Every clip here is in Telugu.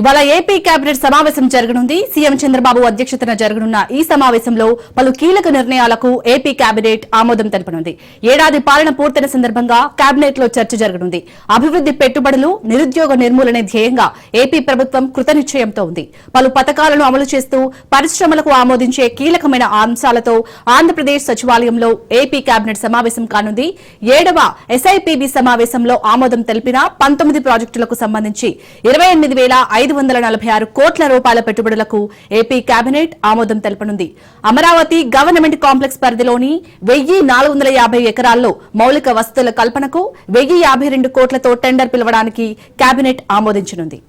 ఇవాళ ఏపీ కేబినెట్ సమావేశం జరగనుంది. సీఎం చంద్రబాబు అధ్యక్షతన జరగనున్న ఈ సమావేశంలో పలు కీలక నిర్ణయాలకు ఏపీ కేబినెట్ ఆమోదం తెలపనుంది. ఏడాది పాలన పూర్తయిన సందర్భంగా కేబినెట్లో చర్చ జరగనుంది. అభివృద్ది పెట్టుబడులు నిరుద్యోగ నిర్మూలన ధ్యేయంగా ఏపీ ప్రభుత్వం కృతనిశ్చయంతో ఉంది. పలు పథకాలను అమలు చేస్తూ పరిశ్రమలకు ఆమోదించే కీలకమైన అంశాలతో ఆంధ్రప్రదేశ్ సచివాలయంలో ఏపీ కేబినెట్ సమావేశం కానుంది. ఏడవ ఎస్ఐపిబి సమావేశంలో ఆమోదం తెలిపిన పంతొమ్మిది ప్రాజెక్టులకు సంబంధించి ఇరవై ఎనిమిది వేల ఐదు వందల నలభై ఆరు కోట్ల రూపాయల పెట్టుబడులకు ఏపీ కేబినెట్ ఆమోదం తెలపనుంది. అమరావతి గవర్నమెంట్ కాంప్లెక్స్ పరిధిలోని వెయ్యి నాలుగు వందల యాభై ఎకరాల్లో మౌలిక వసతుల కల్పనకు వెయ్యి యాభై రెండు కోట్లతో టెండర్ పిలవడానికి కేబినెట్ ఆమోదించనుంది.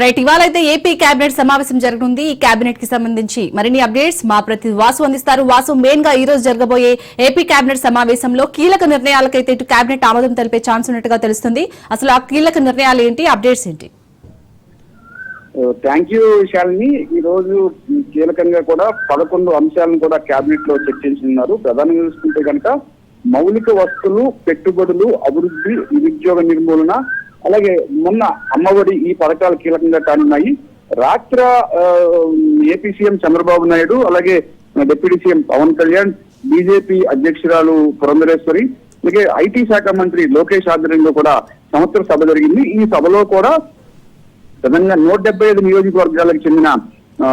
రైట్ ఇవాళ అయితే ఏపీ కేబినెట్ సమావేశం జరగనుంది. ఈ కేబినెట్కి సంబంధించి మరిన్ని అప్డేట్స్ మా ప్రతి వాసు అందిస్తారు. వాసు మెయిన్గా ఈ రోజు జరగబోయే ఏపీ కేబినెట్ సమావేశంలో కీలక నిర్ణయాలకైతే ఇటు కేబినెట్ ఆమోదం తెలిపే ఛాన్స్ ఉన్నట్టుగా తెలుస్తుంది. అసలు ఆ కీలక నిర్ణయాలు ఏంటి? అప్డేట్స్ ఏంటి? Uh, thank you Shalini. ఈ రోజు కీలకంగా కూడా పదకొండు అంశాలను కూడా కేబినెట్లో చర్చించనున్నారు. ప్రధానంగా చూసుకుంటే కనుక మౌలిక వస్తువులు పెట్టుబడులు అభివృద్ధి నిరుద్యోగ నిర్మూలన అలాగే మొన్న అమ్మఒడి ఈ పథకాలు కీలకంగా కానున్నాయి. రాత్ర ఏపీ సీఎం చంద్రబాబు నాయుడు అలాగే deputy CM Pawan Kalyan BJP అధ్యక్షురాలు పురంధరేశ్వరి అలాగే ఐటీ శాఖ మంత్రి లోకేష్ ఆధ్వర్యంలో కూడా సంవత్సర సభ జరిగింది. ఈ సభలో కూడా ప్రధానంగా నూట డెబ్బై ఐదు నియోజకవర్గాలకు చెందిన ఆ,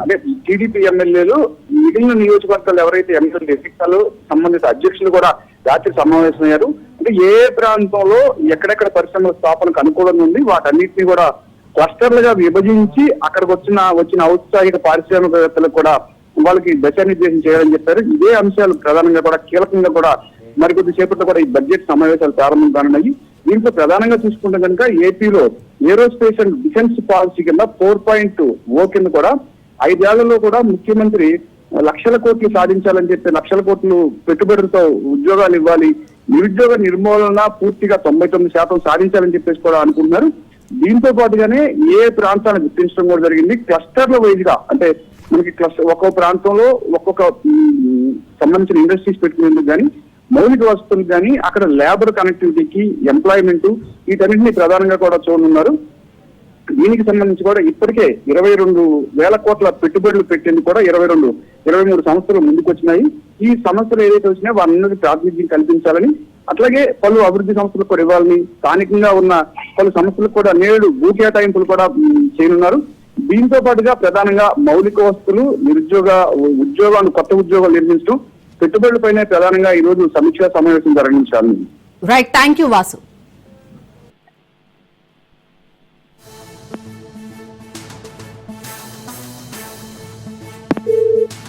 అదే టీడీపీ ఎమ్మెల్యేలు మిగిలిన నియోజకవర్గాలు ఎవరైతే ఎమ్మెల్యేలు ఎన్నికలు సంబంధిత అధ్యక్షులు కూడా రాత్రి సమావేశమయ్యారు. అంటే ఏ ప్రాంతంలో ఎక్కడెక్కడ పరిశ్రమల స్థాపనకు అనుకూలంగా ఉంది వాటన్నిటిని కూడా క్లస్టర్లుగా విభజించి అక్కడికి వచ్చిన వచ్చిన ఔత్సాహిక పారిశ్రామికవేత్తలకు కూడా వాళ్ళకి దిశానిర్దేశం చేయాలని చెప్పారు. ఇదే అంశాలు ప్రధానంగా కూడా కీలకంగా కూడా మరికొద్ది సేపట్లో కూడా ఈ బడ్జెట్ సమావేశాలు ప్రారంభం కానున్నాయి. దీంట్లో ప్రధానంగా చూసుకుంటే కనుక ఏపీలో ఏరోస్పేస్ అండ్ డిఫెన్స్ పాలసీ కింద ఫోర్ పాయింట్ ఓ కింద కూడా ఐదేళ్ళలో కూడా ముఖ్యమంత్రి లక్షల కోట్లు సాధించాలని చెప్పి లక్షల కోట్లు పెట్టుబడులతో ఉద్యోగాలు ఇవ్వాలి నిరుద్యోగ నిర్మూలన పూర్తిగా తొంభై తొమ్మిది శాతం సాధించాలని చెప్పేసి కూడా అనుకుంటున్నారు. దీంతో పాటుగానే ఏ ప్రాంతాన్ని గుర్తించడం కూడా జరిగింది. క్లస్టర్ల వైజ్గా అంటే మనకి క్లస్టర్ ఒక్కో ప్రాంతంలో ఒక్కొక్క సంబంధించిన ఇండస్ట్రీస్ పెట్టుకునేందుకు కానీ మౌలిక వసతులు కానీ అక్కడ లేబర్ కనెక్టివిటీకి ఎంప్లాయ్మెంట్ వీటన్నింటినీ ప్రధానంగా కూడా చూడనున్నారు. దీనికి సంబంధించి కూడా ఇప్పటికే ఇరవై రెండు వేల కోట్ల పెట్టుబడులు పెట్టేందుకు కూడా ఇరవై రెండు ఇరవై మూడు సంస్థలు ముందుకొచ్చినాయి. ఈ సంస్థలు ఏదైతే వచ్చినాయో వారందరికీ ప్రాతినిధ్యం కల్పించాలని అట్లాగే పలు అభివృద్ధి సంస్థలకు కూడా ఇవ్వాలని స్థానికంగా ఉన్న పలు సంస్థలకు కూడా నేడు భూ కేటాయింపులు కూడా చేయనున్నారు. దీంతో పాటుగా ప్రధానంగా మౌలిక వస్తువులు నిరుద్యోగ ఉద్యోగాలు కొత్త ఉద్యోగాలు నిర్మించడం పెట్టుబడులపైనే ప్రధానంగా ఈ రోజు సమీక్షా సమావేశం జరగించాలని. Right thank you Vasu Música